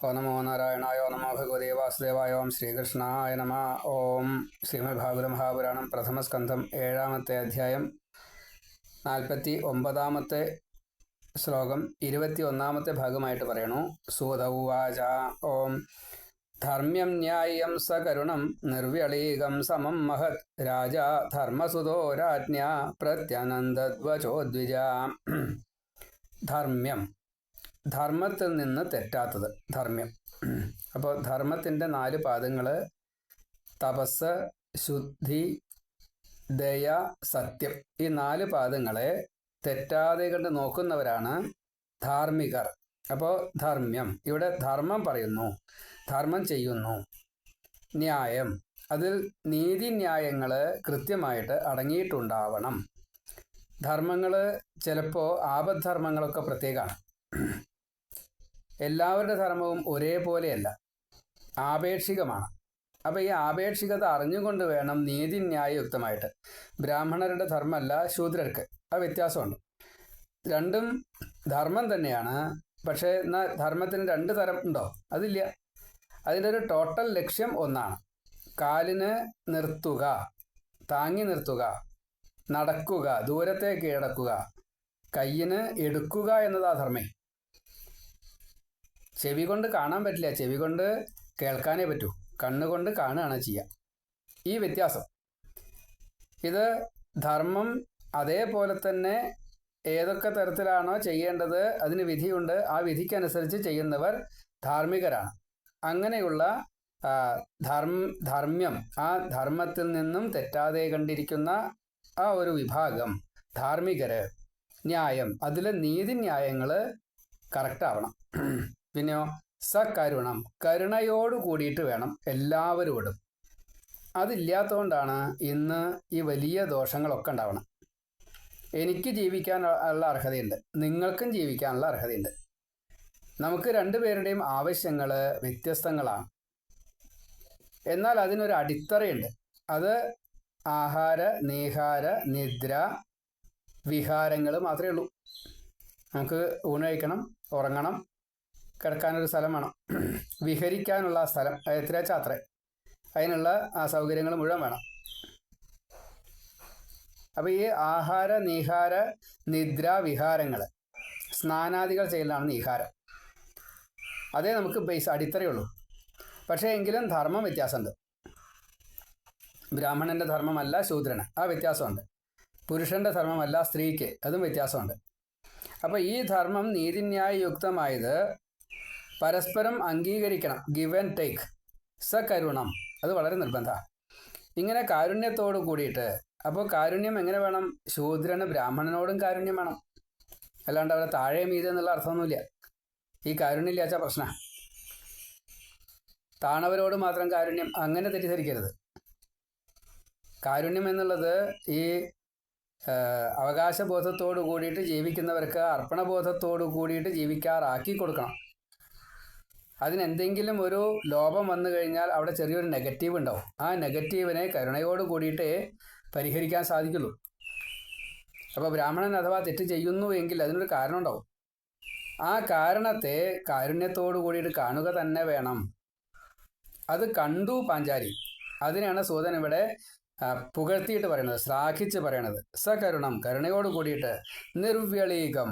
ഓ നമോ നാരായണായോ നമോ ഭഗവതേ വാസുദേവായ ഓം ശ്രീകൃഷ്ണായ നമ. ഓം ശ്രീമദ് ഭാഗവത മഹാപുരാണം പ്രഥമസ്കന്ധം ഏഴാമത്തെ അധ്യായം നാൽപ്പത്തി ഒമ്പതാമത്തെ ശ്ലോകം ഇരുപത്തി ഒന്നാമത്തെ ഭാഗമായിട്ട് പറയണു. സൂതവാച ഓം ധർമ്മ്യം ന്യായം സകരുണം നിർവ്യളീകം സമം മഹത്. രാജ ധർമ്മസുതോ രാജ്ഞ പ്രത്യനന്ദദ്വചോദ്വിജ ധർമ്മ്യം ധർമ്മത്തിൽ നിന്ന് തെറ്റാത്തത്. ധർമ്മ്യം. അപ്പോൾ ധർമ്മത്തിന്റെ നാല് പാദങ്ങൾ തപസ് ശുദ്ധി ദയ സത്യം. ഈ നാല് പാദങ്ങളെ തെറ്റാതെ കണ്ട് നോക്കുന്നവരാണ് ധാർമ്മികർ. അപ്പോൾ ധർമ്മ്യം. ഇവിടെ ധർമ്മം പറയുന്നു. ധർമ്മം ചെയ്യുന്നു. ന്യായം. അതിൽ നീതിന്യായങ്ങൾ കൃത്യമായിട്ട് അടങ്ങിയിട്ടുണ്ടാവണം. ധർമ്മങ്ങൾ ചിലപ്പോൾ ആപദ്ധർമ്മങ്ങളൊക്കെ പ്രത്യേകമാണ്. എല്ലാവരുടെ ധർമ്മവും ഒരേപോലെയല്ല. ആപേക്ഷികമാണ്. അപ്പം ഈ ആപേക്ഷികത അറിഞ്ഞുകൊണ്ട് വേണം നീതി ന്യായയുക്തമായിട്ട് ബ്രാഹ്മണരുടെ ധർമ്മമല്ല ശൂദ്രർക്ക്. ആ വ്യത്യാസമുണ്ട്. രണ്ടും ധർമ്മം തന്നെയാണ്. പക്ഷേ എന്നാൽ ധർമ്മത്തിന് രണ്ട് തരം ഉണ്ടോ? അതില്ല. അതിന്റെ ഒരു ടോട്ടൽ ലക്ഷ്യം ഒന്നാണ്. കാലിന് നിർത്തുക താങ്ങി നിർത്തുക നടക്കുക ദൂരത്തേക്ക് കിടക്കുക കയ്യിന് എടുക്കുക എന്നതാ ധർമ്മേ. ചെവി കൊണ്ട് കാണാൻ പറ്റില്ല. ചെവി കൊണ്ട് കേൾക്കാനേ പറ്റൂ. കണ്ണുകൊണ്ട് കാണുകയാണ് ചെയ്യുക ഈ വ്യത്യാസം. ഇത് ധർമ്മം അതേപോലെ തന്നെ ഏതൊക്കെ തരത്തിലാണോ ചെയ്യേണ്ടത് അതിന് വിധിയുണ്ട്. ആ വിധിക്കനുസരിച്ച് ചെയ്യുന്നവർ ധാർമ്മികരാണ്. അങ്ങനെയുള്ള ധർമ്മ ധർമ്മ്യം ആ ധർമ്മത്തിൽ നിന്നും തെറ്റാതെ കണ്ടിരിക്കുന്ന ആ ഒരു വിഭാഗം ധാർമ്മികര് ന്യായം അതിലെ നീതിന്യായങ്ങൾ കറക്റ്റാവണം. പിന്നെയോ? സകരുണം. കരുണയോട് കൂടിയിട്ട് വേണം എല്ലാവരോടും. അതില്ലാത്തതുകൊണ്ടാണ് ഇന്ന് ഈ വലിയ ദോഷങ്ങളൊക്കെ ഉണ്ടാവണം. എനിക്ക് ജീവിക്കാനുള്ള അർഹതയുണ്ട്. നിങ്ങൾക്കും ജീവിക്കാനുള്ള അർഹതയുണ്ട്. നമുക്ക് രണ്ടുപേരുടെയും ആവശ്യങ്ങൾ വ്യത്യസ്തങ്ങളാണ് എന്നാൽ അതിനൊരു അടിത്തറയുണ്ട്. അത് ആഹാര നീഹാര നിദ്ര വിഹാരങ്ങൾ മാത്രമേ ഉള്ളൂ. നമുക്ക് ഊണ് കഴിക്കണം ഉറങ്ങണം കിടക്കാനൊരു സ്ഥലം വേണം. വിഹരിക്കാനുള്ള സ്ഥലം എത്ര അത്ര അതിനുള്ള ആ സൗകര്യങ്ങൾ മുഴുവൻ വേണം. അപ്പോൾ ഈ ആഹാര നീഹാര നിദ്ര വിഹാരങ്ങൾ സ്നാനാദികൾ ചെയ്യുന്നതാണ് നിഹാരം. അതേ നമുക്ക് ബേസ് അടിത്തറയുള്ളൂ പക്ഷേ എങ്കിലും ധർമ്മം വ്യത്യാസമുണ്ട്. ബ്രാഹ്മണന്റെ ധർമ്മമല്ല ശൂദ്രന് ആ വ്യത്യാസമുണ്ട്. പുരുഷന്റെ ധർമ്മമല്ല സ്ത്രീക്ക് അതും വ്യത്യാസമുണ്ട്. അപ്പോൾ ഈ ധർമ്മം നീതിന്യായയുക്തമായത് പരസ്പരം അംഗീകരിക്കണം. ഗിവ് ആൻഡ് ടേക്ക് സകരുണം. അത് വളരെ നിർബന്ധമാണ് ഇങ്ങനെ കാരുണ്യത്തോട് കൂടിയിട്ട് അപ്പോൾ കാരുണ്യം എങ്ങനെ വേണം? ശൂദ്രന് ബ്രാഹ്മണനോടും കാരുണ്യം വേണം. അല്ലാണ്ട് അവരെ താഴെ മീതെ എന്നുള്ള അർത്ഥമൊന്നുമില്ല. ഈ കാരുണ്യമില്ലാച്ച പ്രശ്ന. താണവരോട് മാത്രം കാരുണ്യം അങ്ങനെ തെറ്റിദ്ധരിക്കരുത്. കാരുണ്യം എന്നുള്ളത് ഈ അവകാശബോധത്തോടു കൂടിയിട്ട് ജീവിക്കുന്നവർക്ക് അർപ്പണബോധത്തോടു കൂടിയിട്ട് ജീവിക്കാറാക്കി കൊടുക്കണം. അതിനെന്തെങ്കിലും ഒരു ലോപം വന്നു കഴിഞ്ഞാൽ അവിടെ ചെറിയൊരു നെഗറ്റീവ് ഉണ്ടാവും. ആ നെഗറ്റീവിനെ കരുണയോട് കൂടിയിട്ടേ പരിഹരിക്കാൻ സാധിക്കുള്ളൂ. അപ്പോൾ ബ്രാഹ്മണൻ അഥവാ തെറ്റ് ചെയ്യുന്നു എങ്കിൽ അതിനൊരു കാരണം ഉണ്ടാവും. ആ കാരണത്തെ കാരുണ്യത്തോടു കൂടിയിട്ട് കാണുക തന്നെ വേണം. അത് കണ്ടു പാഞ്ചാരി അതിനാണ് സൂതൻ ഇവിടെ പുകഴ്ത്തിയിട്ട് പറയുന്നത് ശ്ലാഘിച്ച് പറയണത്. സകരുണം കരുണയോട് കൂടിയിട്ട് നിർവ്യളീകം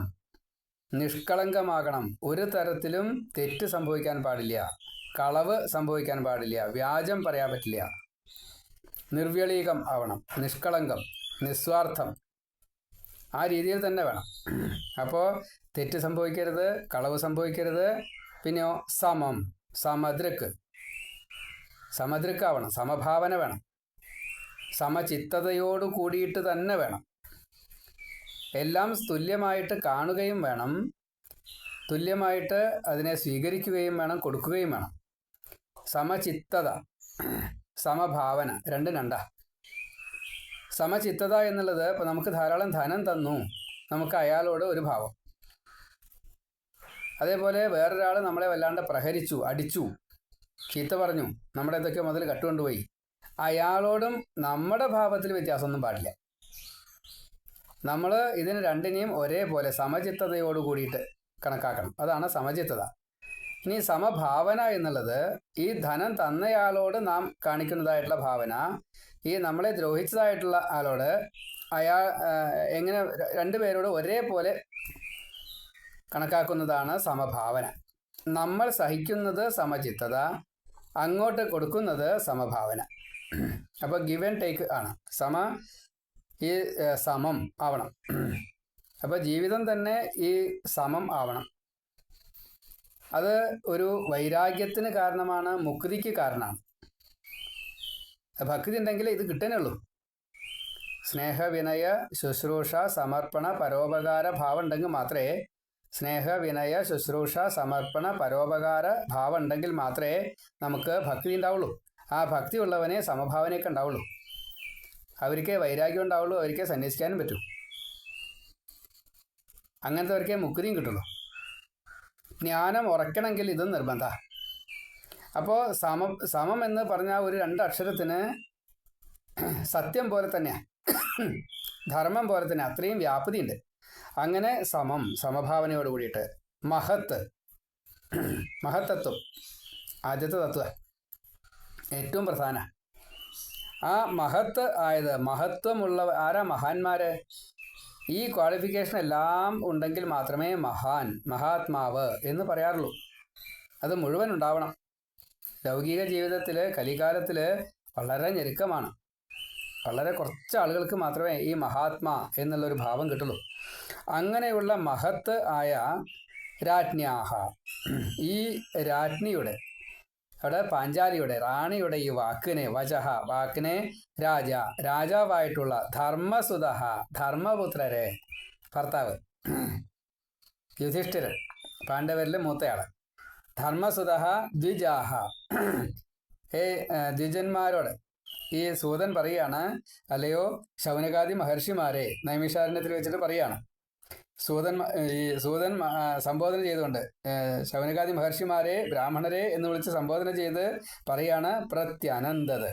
നിഷ്കളങ്കമാകണം. ഒരു തരത്തിലും തെറ്റ് സംഭവിക്കാൻ പാടില്ല. കളവ് സംഭവിക്കാൻ പാടില്ല. വ്യാജം പറയാൻ പറ്റില്ല. നിർവ്യളീകം ആവണം. നിഷ്കളങ്കം നിസ്വാർത്ഥം ആ രീതിയിൽ തന്നെ വേണം. അപ്പോൾ തെറ്റ് സംഭവിക്കരുത് കളവ് സംഭവിക്കരുത്. പിന്നെയോ സമം സമദ്രക്ക്. സമദ്രക്കാവണം. സമഭാവന വേണം. സമചിത്തതയോട് കൂടിയിട്ട് തന്നെ വേണം. എല്ലാം തുല്യമായിട്ട് കാണുകയും വേണം. തുല്യമായിട്ട് അതിനെ സ്വീകരിക്കുകയും വേണം കൊടുക്കുകയും വേണം. സമചിത്തത സമഭാവന രണ്ടും രണ്ടാ സമചിത്തത എന്നുള്ളത് ഇപ്പം നമുക്ക് ധാരാളം ധനം തന്നു. നമുക്ക് അയാളോട് ഒരു ഭാവം. അതേപോലെ വേറൊരാൾ നമ്മളെ വല്ലാണ്ട് പ്രഹരിച്ചു അടിച്ചു ചീത്ത പറഞ്ഞു നമ്മുടെ എന്തൊക്കെ മുതൽ കട്ടുകൊണ്ടുപോയി. അയാളോടും നമ്മുടെ ഭാവത്തിൽ വ്യത്യാസമൊന്നും പാടില്ല. നമ്മൾ ഇതിന് രണ്ടിനെയും ഒരേപോലെ സമചിത്തതയോട് കൂടിയിട്ട് കണക്കാക്കണം. അതാണ് സമചിത്തത. ഇനി സമഭാവന എന്നുള്ളത് ഈ ധനം തന്നയാളോട് നാം കാണിക്കുന്നതായിട്ടുള്ള ഭാവന. ഈ നമ്മളെ ദ്രോഹിച്ചതായിട്ടുള്ള ആളോട് അയാൾ എങ്ങനെ രണ്ടു രണ്ടുപേരോട് ഒരേപോലെ കണക്കാക്കുന്നതാണ് സമഭാവന. നമ്മൾ സഹിക്കുന്നത് സമചിത്തത അങ്ങോട്ട് കൊടുക്കുന്നത് സമഭാവന. അപ്പോൾ ഗിവ് ആൻഡ് ടേക്ക് ആണ്. സമ ഈ സമം ആവണം. അപ്പോൾ ജീവിതം തന്നെ ഈ സമം ആവണം. അത് ഒരു വൈരാഗ്യത്തിന് കാരണമാണ് മുക്തിക്ക് കാരണമാണ്. ഭക്തി ഉണ്ടെങ്കിൽ ഇത് കിട്ടാനേ ഉള്ളൂ സ്നേഹ വിനയ ശുശ്രൂഷ സമർപ്പണ പരോപകാര ഭാവം ഉണ്ടെങ്കിൽ മാത്രമേ സ്നേഹ വിനയ ശുശ്രൂഷ സമർപ്പണ പരോപകാര ഭാവം ഉണ്ടെങ്കിൽ മാത്രമേ നമുക്ക് ഭക്തി ഉണ്ടാവുള്ളൂ. ആ ഭക്തി ഉള്ളവനെ സമഭാവനയൊക്കെ ഉണ്ടാവുള്ളൂ. അവർക്ക് വൈരാഗ്യം ഉണ്ടാവുള്ളൂ അവർക്ക് സന്യസിക്കാനും പറ്റൂ. അങ്ങനത്തെവർക്കേ മുക്തിയും കിട്ടുള്ളൂ ജ്ഞാനം ഉറക്കണമെങ്കിൽ ഇതും നിർബന്ധ. അപ്പോൾ സമം സമം എന്ന് പറഞ്ഞ ഒരു രണ്ട് അക്ഷരത്തിന് സത്യം പോലെ തന്നെയാണ് ധർമ്മം പോലെ തന്നെ അത്രയും വ്യാപ്തിയുണ്ട്. അങ്ങനെ സമം സമഭാവനയോട് കൂടിയിട്ട് മഹത്ത് മഹത്തത്വം ആദ്യത്തെ തത്വ ഏറ്റവും പ്രധാന. ആ മഹത്ത് ആയത് മഹത്വമുള്ള ആരാ മഹാന്മാര്? ഈ ക്വാളിഫിക്കേഷൻ എല്ലാം ഉണ്ടെങ്കിൽ മാത്രമേ മഹാൻ മഹാത്മാവ് എന്ന് പറയാറുള്ളൂ. അത് മുഴുവൻ ഉണ്ടാവണം. ലൗകിക ജീവിതത്തിൽ കലികാലത്തിൽ വളരെ ഞെരുക്കമാണ്. വളരെ കുറച്ച് ആളുകൾക്ക് മാത്രമേ ഈ മഹാത്മാ എന്നുള്ളൊരു ഭാവം കിട്ടുള്ളൂ. അങ്ങനെയുള്ള മഹത്ത് ആയ രാജ്ഞാഹ ഈ രാജ്ഞിയുടെ അവിടെ പാഞ്ചാലിയുടെ റാണിയുടെ ഈ വാക്കിനെ വചഹ വാക്കിനെ രാജ രാജാവായിട്ടുള്ള ധർമ്മസുതഹ ധർമ്മപുത്രരെ. ഭർത്താവ് യുധിഷ്ഠിരൻ പാണ്ഡവരിലെ മൂത്തയാൾ. ധർമ്മസുതഹ ദ്വിജാഹ. ഏ ദ്വിജന്മാരോട് ഈ സൂതൻ പറയാണ് അല്ലയോ ശൗനകാദി മഹർഷിമാരെ നൈമിഷാരണ്യത്തിൽ വെച്ചിട്ട് പറയാണ്. സൂതൻ ഈ സൂതൻ സംബോധന ചെയ്തുകൊണ്ട് ശൗനകാദി മഹർഷിമാരെ ബ്രാഹ്മണരെ എന്ന് വിളിച്ച് സംബോധന ചെയ്ത് പറയാണ് പ്രത്യനന്തത്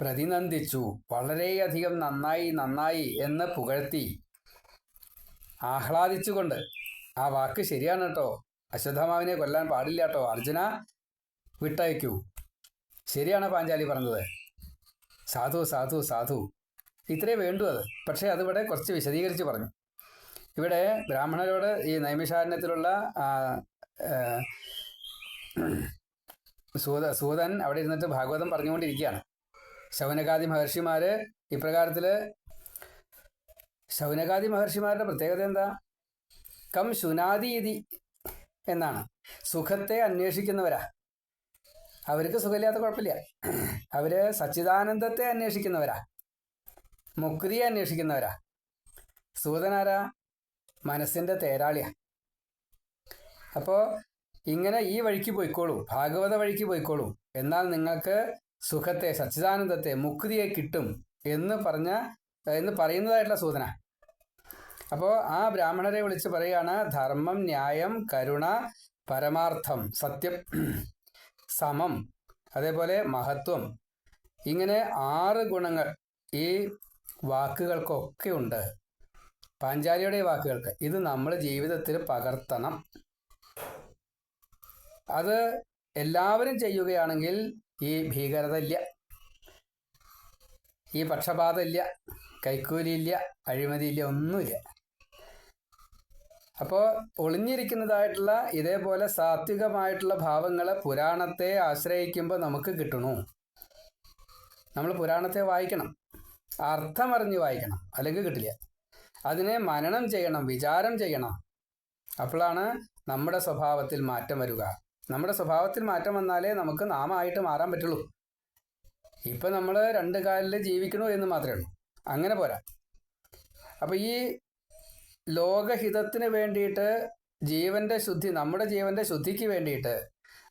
പ്രതിനന്ദിച്ചു വളരെയധികം നന്നായി നന്നായി എന്ന് പുകഴ്ത്തി ആഹ്ലാദിച്ചുകൊണ്ട് ആ വാക്ക് ശരിയാണ് കേട്ടോ അശ്വത്ഥമാവിനെ കൊല്ലാൻ പാടില്ല കേട്ടോ അർജുന വിട്ടയക്കൂ. ശരിയാണ് പാഞ്ചാലി പറഞ്ഞത്. സാധു സാധു സാധു. ഇത്രേ വേണ്ടു അത്. പക്ഷേ അതിവിടെ കുറച്ച് വിശദീകരിച്ച് പറഞ്ഞു. ഇവിടെ ബ്രാഹ്മണരോട് ഈ നൈമിഷാരണ്യത്തിലുള്ള സൂത സൂതൻ അവിടെ ഇരുന്നിട്ട് ഭാഗവതം പറഞ്ഞുകൊണ്ടിരിക്കുകയാണ്. ശൗനകാദി മഹർഷിമാര് ഇപ്രകാരത്തിൽ ശൗനകാദി മഹർഷിമാരുടെ പ്രത്യേകത എന്താ? കം ശുനാദി ഇതി എന്നാണ്. സുഖത്തെ അന്വേഷിക്കുന്നവരാ. അവർക്ക് സുഖമില്ലാത്ത കുഴപ്പമില്ല. അവർ സച്ചിദാനന്ദത്തെ അന്വേഷിക്കുന്നവരാ. മുക്തിയെ അന്വേഷിക്കുന്നവരാ. സൂതനാരാ? മനസ്സിന്റെ തേരാളിയാണ് അപ്പോ ഇങ്ങനെ ഈ വഴിക്ക് പോയിക്കോളൂ ഭാഗവത വഴിക്ക് പോയിക്കോളൂ. എന്നാൽ നിങ്ങൾക്ക് സുഖത്തെ സച്ചിദാനന്ദത്തെ മുക്തിയെ കിട്ടും എന്ന് പറഞ്ഞ എന്ന് പറയുന്നതായിട്ടുള്ള സൂചന. അപ്പോൾ ആ ബ്രാഹ്മണരെ വിളിച്ച് പറയുകയാണ് ധർമ്മം ന്യായം കരുണ പരമാർത്ഥം സത്യം സമം അതേപോലെ മഹത്വം. ഇങ്ങനെ ആറ് ഗുണങ്ങൾ ഈ വാക്കുകൾക്കൊക്കെ ഉണ്ട്. പാഞ്ചാലിയുടെ വാക്കുകൾക്ക് ഇത് നമ്മൾ ജീവിതത്തിൽ പകർത്തണം. അത് എല്ലാവരും ചെയ്യുകയാണെങ്കിൽ ഈ ഭീകരത ഇല്ല ഈ പക്ഷപാതം ഇല്ല കൈക്കൂലിയില്ല. അഴിമതിയില്ല. ഒന്നുമില്ല. അപ്പോൾ ഒളിഞ്ഞിരിക്കുന്നതായിട്ടുള്ള ഇതേപോലെ സാത്വികമായിട്ടുള്ള ഭാവങ്ങൾ പുരാണത്തെ ആശ്രയിക്കുമ്പോൾ നമുക്ക് കിട്ടണു. നമ്മൾ പുരാണത്തെ വായിക്കണം. അർത്ഥമറിഞ്ഞ് വായിക്കണം. അല്ലെങ്കിൽ കിട്ടില്ല. അതിനെ മനനം ചെയ്യണം വിചാരം ചെയ്യണം. അപ്പോഴാണ് നമ്മുടെ സ്വഭാവത്തിൽ മാറ്റം വരിക. നമ്മുടെ സ്വഭാവത്തിൽ മാറ്റം വന്നാലേ നമുക്ക് നാമായിട്ട് മാറാൻ പറ്റുള്ളൂ. ഇപ്പം നമ്മൾ രണ്ട് കാലിൽ ജീവിക്കണു എന്ന് മാത്രമേ ഉള്ളൂ. അങ്ങനെ പോരാ. അപ്പം ഈ ലോകഹിതത്തിന് വേണ്ടിയിട്ട് ജീവന്റെ ശുദ്ധി നമ്മുടെ ജീവന്റെ ശുദ്ധിക്ക് വേണ്ടിയിട്ട്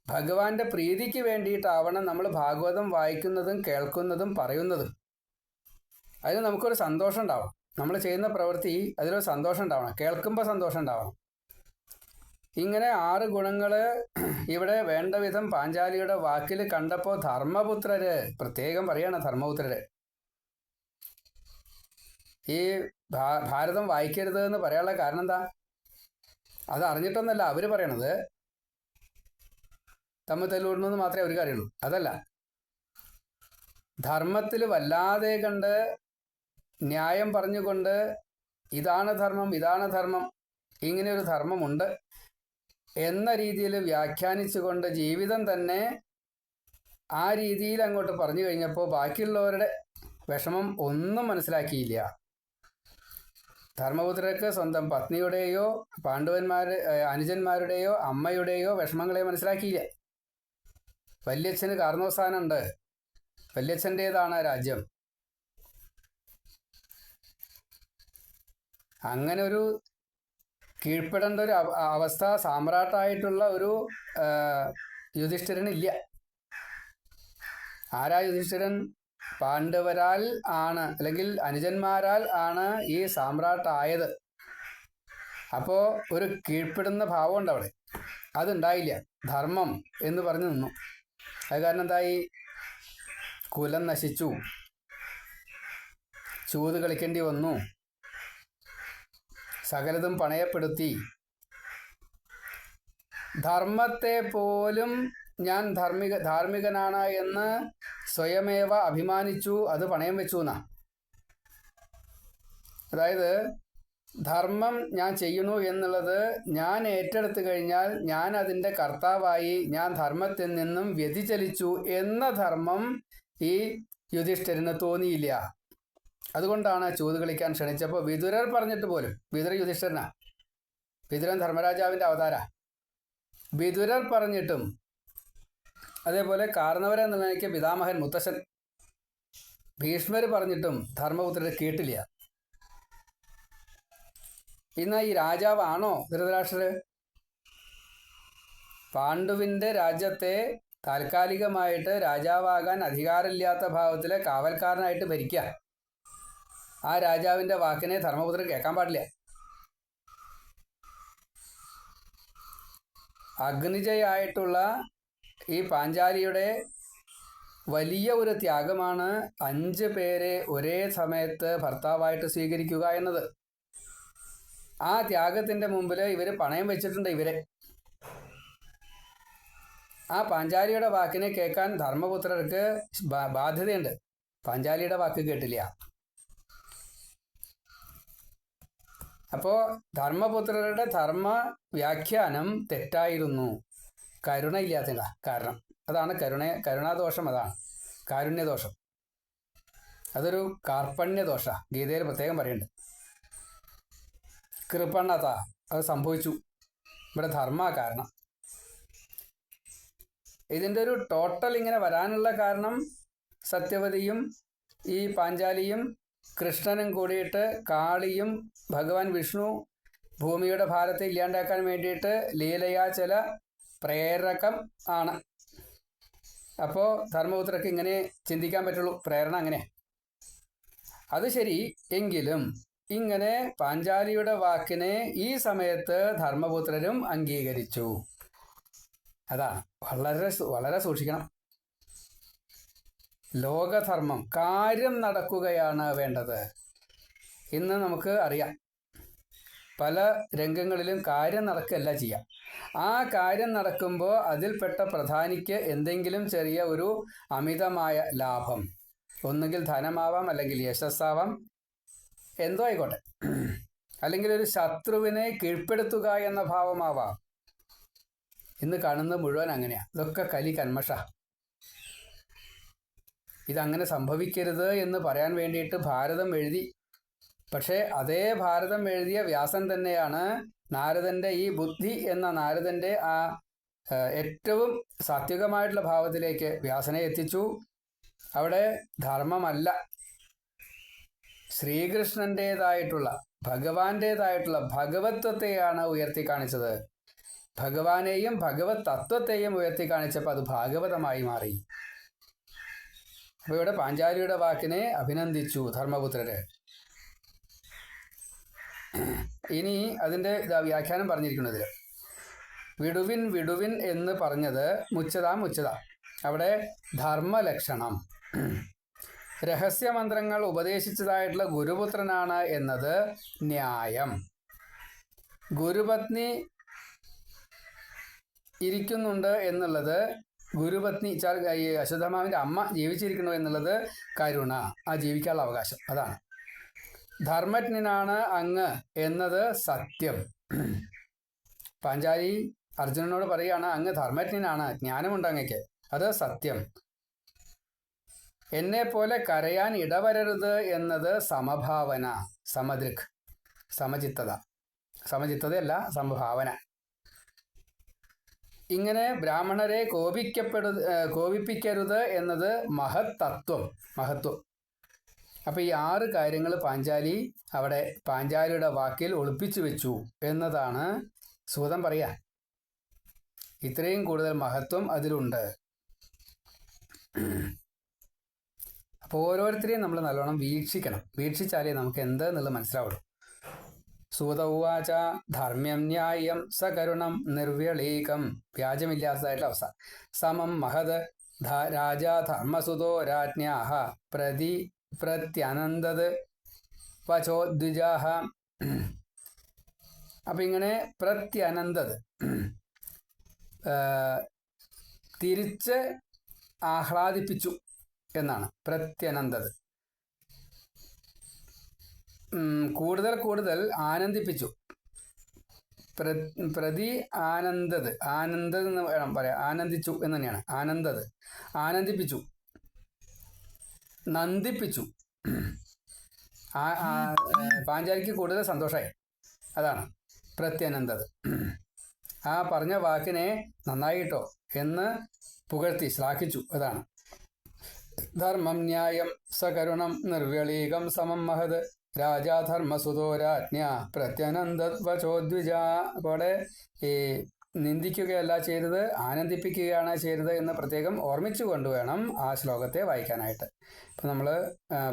ഭഗവാന്റെ പ്രീതിക്ക് വേണ്ടിയിട്ടാവണം നമ്മൾ ഭാഗവതം വായിക്കുന്നതും കേൾക്കുന്നതും പറയുന്നതും. അതിന് നമുക്കൊരു സന്തോഷം ഉണ്ടാവണം. നമ്മൾ ചെയ്യുന്ന പ്രവൃത്തി അതിലൊരു സന്തോഷം ഉണ്ടാവണം. കേൾക്കുമ്പോൾ സന്തോഷം ഉണ്ടാവണം. ഇങ്ങനെ ആറ് ഗുണങ്ങൾ ഇവിടെ വേണ്ട വിധം പാഞ്ചാലിയുടെ വാക്കിൽ കണ്ടപ്പോൾ ധർമ്മപുത്രര് പ്രത്യേകം പറയാണ് ധർമ്മപുത്രര് ഈ ഭാരതം വായിക്കരുത് എന്ന് പറയാനുള്ള കാരണം എന്താ? അത് അറിഞ്ഞിട്ടൊന്നല്ല അവർ പറയണത്. തമ്മിൽ തെല്ലൂടുന്നു മാത്രമേ അവർക്ക് അറിയുള്ളൂ അതല്ല. ധർമ്മത്തിൽ വല്ലാതെ കണ്ട് ന്യായം പറഞ്ഞുകൊണ്ട് ഇതാണ് ധർമ്മം ഇതാണ് ധർമ്മം ഇങ്ങനെ ഒരു ധർമ്മമുണ്ട് എന്ന രീതിയിൽ വ്യാഖ്യാനിച്ചുകൊണ്ട് ജീവിതം തന്നെ ആ രീതിയിൽ അങ്ങോട്ട് പറഞ്ഞു കഴിഞ്ഞപ്പോൾ ബാക്കിയുള്ളവരുടെ വിഷമം ഒന്നും മനസ്സിലാക്കിയില്ല. ധർമ്മപുത്രർക്ക് സ്വന്തം പത്നിയുടെയോ പാണ്ഡവന്മാർ അനുജന്മാരുടെയോ അമ്മയുടെയോ വിഷമങ്ങളെ മനസ്സിലാക്കിയില്ല. വല്യച്ഛന് കാർന്നോസ്ഥാനുണ്ട് വല്യച്ഛന്റേതാണ് രാജ്യം. അങ്ങനെ ഒരു കീഴ്പ്പെടേണ്ട ഒരു അവസ്ഥ സാമ്രാട്ടായിട്ടുള്ള ഒരു യുധിഷ്ഠിരനില്ല. ആരാ യുധിഷ്ഠിരൻ? പാണ്ഡവരാൽ ആണ് അല്ലെങ്കിൽ അനുജന്മാരാൽ ആണ് ഈ സാമ്രാട്ടായത്. അപ്പോൾ ഒരു കീഴ്പ്പെടുന്ന ഭാവമുണ്ട് അവിടെ. അതുണ്ടായില്ല. ധർമ്മം എന്ന് പറഞ്ഞു നിന്നു. അത് കാരണം എന്തായി? കുലം നശിച്ചു. ചൂത് കളിക്കേണ്ടി വന്നു. സകലതും പണയപ്പെടുത്തി. ധർമ്മത്തെ പോലും ഞാൻ ധാർമ്മിക ധാർമ്മികനാണ് എന്ന് സ്വയമേവ അഭിമാനിച്ചു അത് പണയം വെച്ചു എന്നാ. അതായത് ധർമ്മം ഞാൻ ചെയ്യുന്നു എന്നുള്ളത് ഞാൻ ഏറ്റെടുത്തു കഴിഞ്ഞാൽ ഞാൻ അതിന്റെ കർത്താവായി ഞാൻ ധർമ്മത്തിൽ നിന്നും വ്യതിചലിച്ചു എന്ന ധർമ്മം ഈ യുധിഷ്ഠിരന് തോന്നിയില്ല. അതുകൊണ്ടാണ് ചൂത് കളിക്കാൻ ക്ഷണിച്ചപ്പോൾ വിതുരർ പറഞ്ഞിട്ട് പോലും വിതുര യുധിഷ്ഠരനാ വിതുരൻ ധർമ്മരാജാവിന്റെ അവതാര. വിതുരർ പറഞ്ഞിട്ടും അതേപോലെ കാർന്നവരെ നിലനിൽക്കിയ പിതാമഹൻ മുത്തശ്ശൻ ഭീഷ്മർ പറഞ്ഞിട്ടും ധർമ്മപുത്രർ കേട്ടില്ല. ഇന്ന് ഈ രാജാവാണോ ധൃതരാഷ്ട്രർ പാണ്ഡുവിന്റെ രാജ്യത്തെ താൽക്കാലികമായിട്ട് രാജാവാകാൻ അധികാരമില്ലാത്ത ഭാവത്തിലെ കാവൽക്കാരനായിട്ട് ഭരിക്കുക ആ രാജാവിന്റെ വാക്കിനെ ധർമ്മപുത്രൻ കേൾക്കാൻ പാടില്ല. അഗ്നിജയായിട്ടുള്ള ഈ പാഞ്ചാലിയുടെ വലിയ ഒരു ത്യാഗമാണ് അഞ്ച് പേരെ ഒരേ സമയത്ത് ഭർത്താവായിട്ട് സ്വീകരിക്കുക എന്നത്. ആ ത്യാഗത്തിന്റെ മുമ്പിൽ ഇവർ പണയം വെച്ചിട്ടുണ്ട് ഇവരെ. ആ പാഞ്ചാലിയുടെ വാക്കിനെ കേൾക്കാൻ ധർമ്മപുത്രർക്ക് ബാധ്യതയുണ്ട്. പാഞ്ചാലിയുടെ വാക്ക് കേട്ടില്ല. അപ്പോൾ ധർമ്മപുത്രരുടെ ധർമ്മ വ്യാഖ്യാനം തെറ്റായിരുന്നു. കരുണയില്ലാത്ത കാരണം. അതാണ് കരുണ കരുണാദോഷം അതാണ്. കാരുണ്യദോഷം. അതൊരു കാർപ്പണ്യദോഷ. ഗീതയിൽ പ്രത്യേകം പറയുന്നുണ്ട്. കൃപണത. അത് സംഭവിച്ചു. ഇവിടെ ധർമ്മ കാരണം. ഇതിന്റെ ഒരു ടോട്ടൽ ഇങ്ങനെ വരാനുള്ള കാരണം സത്യവതിയും ഈ പാഞ്ചാലിയും കൃഷ്ണനും കൂടിയിട്ട് കാളിയും ഭഗവാൻ വിഷ്ണു ഭൂമിയുടെ ഭാരത്തെ ഇല്ലാണ്ടാക്കാൻ വേണ്ടിയിട്ട് ലീലയാ ചില പ്രേരകം ആണ്. അപ്പോൾ ധർമ്മപുത്രക്ക് ഇങ്ങനെ ചിന്തിക്കാൻ പറ്റുള്ളൂ. പ്രേരണ അങ്ങനെ. അത് ശരി. എങ്കിലും ഇങ്ങനെ പാഞ്ചാലിയുടെ വാക്കിനെ ഈ സമയത്ത് ധർമ്മപുത്രരും അംഗീകരിച്ചു. അതാ. വളരെ വളരെ സൂക്ഷിക്കണം. ലോകധർമ്മം കാര്യം നടക്കുകയാണ് വേണ്ടത്. ഇന്ന് നമുക്ക് അറിയാം. പല രംഗങ്ങളിലും കാര്യം നടക്കുകയല്ല ചെയ്യാം. ആ കാര്യം നടക്കുമ്പോൾ അതിൽപ്പെട്ട പ്രധാനിക്ക് എന്തെങ്കിലും ചെറിയ ഒരു അമിതമായ ലാഭം ഒന്നുകിൽ ധനമാവാം അല്ലെങ്കിൽ യശസ്സാവാം എന്തോ ആയിക്കോട്ടെ. അല്ലെങ്കിൽ ഒരു ശത്രുവിനെ കീഴ്പ്പെടുത്തുക എന്ന ഭാവമാവാം. ഇന്ന് കാണുന്നത് മുഴുവൻ അങ്ങനെയാണ് ഇതൊക്കെ കലി കന്മഷ. ഇതങ്ങനെ സംഭവിക്കരുത് എന്ന് പറയാൻ വേണ്ടിയിട്ട് ഭാരതം എഴുതി. പക്ഷേ അതേ ഭാരതം എഴുതിയ വ്യാസൻ തന്നെയാണ് നാരദന്റെ ഈ ബുദ്ധി എന്ന നാരദന്റെ ആ ഏറ്റവും സാത്വികമായിട്ടുള്ള ഭാവത്തിലേക്ക് വ്യാസനെ എത്തിച്ചു. അവിടെ ധർമ്മമല്ല. ശ്രീകൃഷ്ണന്റെതായിട്ടുള്ള ഭഗവാന്റേതായിട്ടുള്ള ഭഗവത്വത്തെയാണ് ഉയർത്തി കാണിച്ചത്. ഭഗവാനെയും ഭഗവത് തത്വത്തെയും ഉയർത്തി കാണിച്ചപ്പോൾ അത് ഭാഗവതമായി മാറി. അപ്പോൾ ഇവിടെ പാഞ്ചാലിയുടെ വാക്കിനെ അഭിനന്ദിച്ചു ധർമ്മപുത്രരെ. ഇനി അതിന്റെ വ്യാഖ്യാനം പറഞ്ഞിരിക്കുന്നത്. വിടുവിൻ വിടുവിൻ എന്ന് പറഞ്ഞത് മുച്ചതാ മുച്ചത. അവിടെ ധർമ്മലക്ഷണം. രഹസ്യമന്ത്രങ്ങൾ ഉപദേശിച്ചതായിട്ടുള്ള ഗുരുപുത്രനാണ് എന്നത് ന്യായം. ഗുരുപത്നി ഇരിക്കുന്നുണ്ട് എന്നുള്ളത് ഗുരുപത്നി ഈ അശ്വത്ഥമാവിന്റെ അമ്മ ജീവിച്ചിരിക്കണോ എന്നുള്ളത് കരുണ. ആ ജീവിക്കാനുള്ള അവകാശം. അതാണ്. ധർമ്മജ്ഞനാണ് അങ്ങ് എന്നത് സത്യം. പാഞ്ചാലി അർജുനനോട് പറയുകയാണ് അങ്ങ് ധർമ്മജ്ഞനാണ് ജ്ഞാനമുണ്ട് അങ്ങയ്ക്ക് അത് സത്യം. എന്നെ പോലെ കരയാൻ ഇടവരരുത് എന്നത് സമഭാവന സമദൃക് സമചിത്തത. സമചിത്തതയല്ല സമഭാവന ഇങ്ങനെ ബ്രാഹ്മണരെ കോപിക്കപ്പെടു കോപിപ്പിക്കരുത് എന്നത് മഹത്തത്വം മഹത്വം. അപ്പോൾ ഈ ആറ് കാര്യങ്ങൾ പാഞ്ചാലി അവിടെ പാഞ്ചാലിയുടെ വാക്കിൽ ഒളിപ്പിച്ചു വെച്ചു എന്നതാണ് സൂതം പറയാ. ഇത്രയും കൂടുതൽ മഹത്വം അതിലുണ്ട്. അപ്പോൾ ഓരോരുത്തരെയും നമ്മൾ നല്ലോണം വീക്ഷിക്കണം. വീക്ഷിച്ചാലേ നമുക്ക് എന്ത് എന്നുള്ളത് മനസ്സിലാവുള്ളൂ. സൂത ഉവാച ധർമ്മ്യം ന്യായം സകരുണം നിർവ്യളീകം. വ്യാജമില്ലാത്തതായിട്ടുള്ള അവസ്ഥ. സമം മഹത് രാജാ ധർമ്മസുതോ രാജ്ഞാഹ പ്രതി പ്രത്യനന്തത് വചോദ്വിജാഹ അപ്പം ഇങ്ങനെ പ്രത്യനന്തത് തിരിച്ച് ആഹ്ലാദിപ്പിച്ചു എന്നാണ്. പ്രത്യനന്തത്. കൂടുതൽ കൂടുതൽ ആനന്ദിപ്പിച്ചു. പ്ര- പ്രതി ആനന്ദത് ആനന്ദത് എന്ന് വേണം പറയാം ആനന്ദിച്ചു എന്ന് തന്നെയാണ്. ആനന്ദത്. ആനന്ദിപ്പിച്ചു. നന്ദിപ്പിച്ചു. പാഞ്ചാലിക്ക് കൂടുതൽ സന്തോഷമായി അതാണ്. പ്രത്യനന്ദത്. ആ പറഞ്ഞ വാക്കിനെ നന്നായിട്ടോ എന്ന് പുകഴ്ത്തി ശ്ലാഘിച്ചു. അതാണ്. ധർമ്മം ന്യായം സകരുണം നിർവ്യളീകം സമം മഹത്. രാജാധർമ്മസുതോ രാജ്ഞ പ്രത്യനന്ദവചോദ്വിജ അപ്പോൾ ഈ നിന്ദിക്കുകയല്ല ചെയ്തത് ആനന്ദിപ്പിക്കുകയാണ് ചെയ്തത് എന്ന് പ്രത്യേകം ഓർമ്മിച്ചു കൊണ്ടുവേണം ആ ശ്ലോകത്തെ വായിക്കാനായിട്ട്. ഇപ്പം നമ്മൾ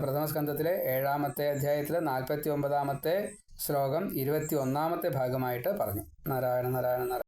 പ്രഥമ സ്കന്ധത്തിലെ ഏഴാമത്തെ അധ്യായത്തിലെ നാൽപ്പത്തി ഒമ്പതാമത്തെ ശ്ലോകം ഇരുപത്തി ഒന്നാമത്തെ ഭാഗമായിട്ട് പറഞ്ഞു. നാരായണ നാരായണ നാരായണ.